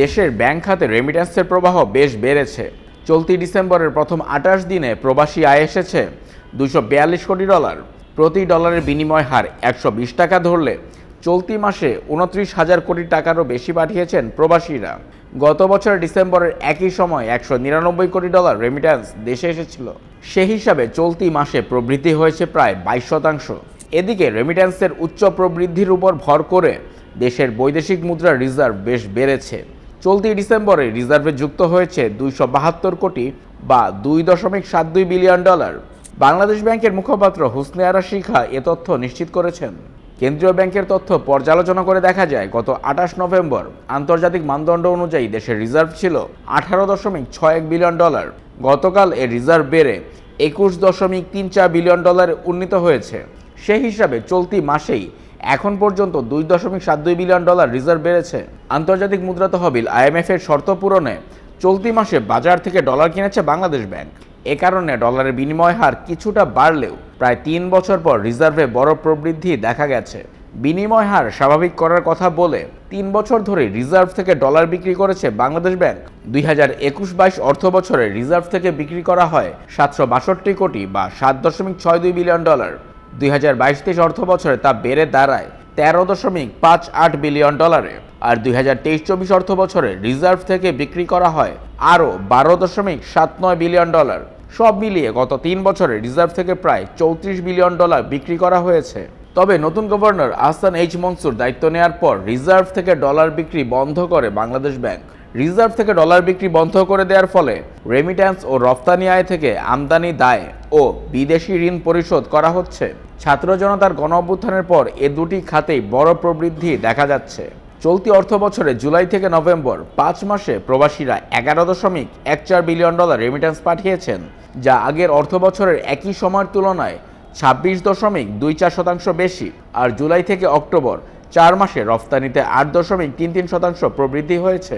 দেশের ব্যাংক খাতে রেমিট্যান্সের প্রবাহ বেশ বেড়েছে। চলতি ডিসেম্বরের প্রথম আঠাশ দিনে প্রবাসী আয় এসেছে দুশো কোটি ডলার। প্রতি ডলারের বিনিময় হার একশো বিশ টাকা ধরলে চলতি মাসে উনত্রিশ হাজার কোটি টাকারও বেশি পাঠিয়েছেন প্রবাসীরা। গত বছরের ডিসেম্বরের একই সময় একশো নিরানব্বই কোটি ডলার রেমিট্যান্স দেশে এসেছিল। সে হিসাবে চলতি মাসে প্রবৃদ্ধি হয়েছে প্রায় বাইশ শতাংশ। এদিকে রেমিট্যান্সের উচ্চ প্রবৃদ্ধির উপর ভর করে দেশের বৈদেশিক মুদ্রার রিজার্ভ বেশ বেড়েছে। চলতি ডিসেম্বরে রিজার্ভে যুক্ত হয়েছে দুইশো বাহাত্তর কোটি বা দুই দশমিক সাত দুই বিলিয়ন ডলার। বাংলাদেশ ব্যাংকের মুখপাত্র হুসনে আরা শিখা এ তথ্য নিশ্চিত করেছেন। কেন্দ্রীয় ব্যাংকের তথ্য পর্যালোচনা করে দেখা যায়, গত আঠাশ নভেম্বর আন্তর্জাতিক মানদণ্ড অনুযায়ী দেশের রিজার্ভ ছিল আঠারো দশমিক ছয় এক বিলিয়ন ডলার। গতকাল এর রিজার্ভ বেড়ে একুশ দশমিক তিন চার বিলিয়ন ডলারে উন্নীত হয়েছে। সেই হিসাবে চলতি মাসেই এখন পর্যন্ত দুই দশমিক সাত দুই বিলিয়ন ডলার রিজার্ভ বেড়েছে। আন্তর্জাতিক মুদ্রা তহবিল আইএমএফ এর শর্ত পূরণে চলতি মাসে বাজার থেকে ডলার কিনেছে বাংলাদেশ ব্যাংক। এ কারণে ডলারের বিনিময় হার কিছুটা বাড়লেও প্রায় তিন বছর পর রিজার্ভে বড় প্রবৃদ্ধি দেখা গেছে। বিনিময় হার স্বাভাবিক করার কথা বলে তিন বছর ধরে রিজার্ভ থেকে ডলার বিক্রি করেছে বাংলাদেশ ব্যাংক। দুই হাজার একুশ বাইশ অর্থ বছরে রিজার্ভ থেকে বিক্রি করা হয় সাতশো বাষট্টি কোটি বা সাত দশমিক ছয় দুই বিলিয়ন ডলার। দুই হাজার বাইশ তেইশ অর্থ বছরে তা বেড়ে দাঁড়ায় তেরো দশমিক পাঁচ আট বিলিয়ন ডলারে। আর দুই হাজার তেইশ চব্বিশ অর্থ বছরে রিজার্ভ থেকে বিক্রি করা হয় আরও বারো দশমিক সাত নয় বিলিয়ন ডলার। সব মিলিয়ে গত তিন বছরে রিজার্ভ থেকে প্রায় চৌত্রিশ বিলিয়ন ডলার বিক্রি করা হয়েছে। তবে নতুন গভর্নর আহসান এইচ মনসুর দায়িত্ব নেওয়ার পর রিজার্ভ থেকে ডলার বিক্রি বন্ধ করে বাংলাদেশ ব্যাংক। রিজার্ভ থেকে ডলার বিক্রি বন্ধ করে দেওয়ার ফলে রেমিট্যান্স ও রফতানি আয় থেকে আমদানি দায়। ও বিদেশি ঋণ পরিশোধ করা হচ্ছে। ছাত্র জনতার গণ অভ্যুত্থানের পর এ দুটি খাতেই বড় প্রবৃদ্ধি দেখা যাচ্ছে। চলতি অর্থ বছরে জুলাই থেকে নভেম্বর পাঁচ মাসে প্রবাসীরা এগারো দশমিক এক চার বিলিয়ন ডলার রেমিটেন্স পাঠিয়েছেন, যা আগের অর্থ বছরের একই সময়ের তুলনায় ছাব্বিশ দশমিক দুই চার শতাংশ বেশি আর জুলাই থেকে অক্টোবর চার মাসে রফতানিতে আট দশমিক তিন তিন শতাংশ প্রবৃদ্ধি হয়েছে।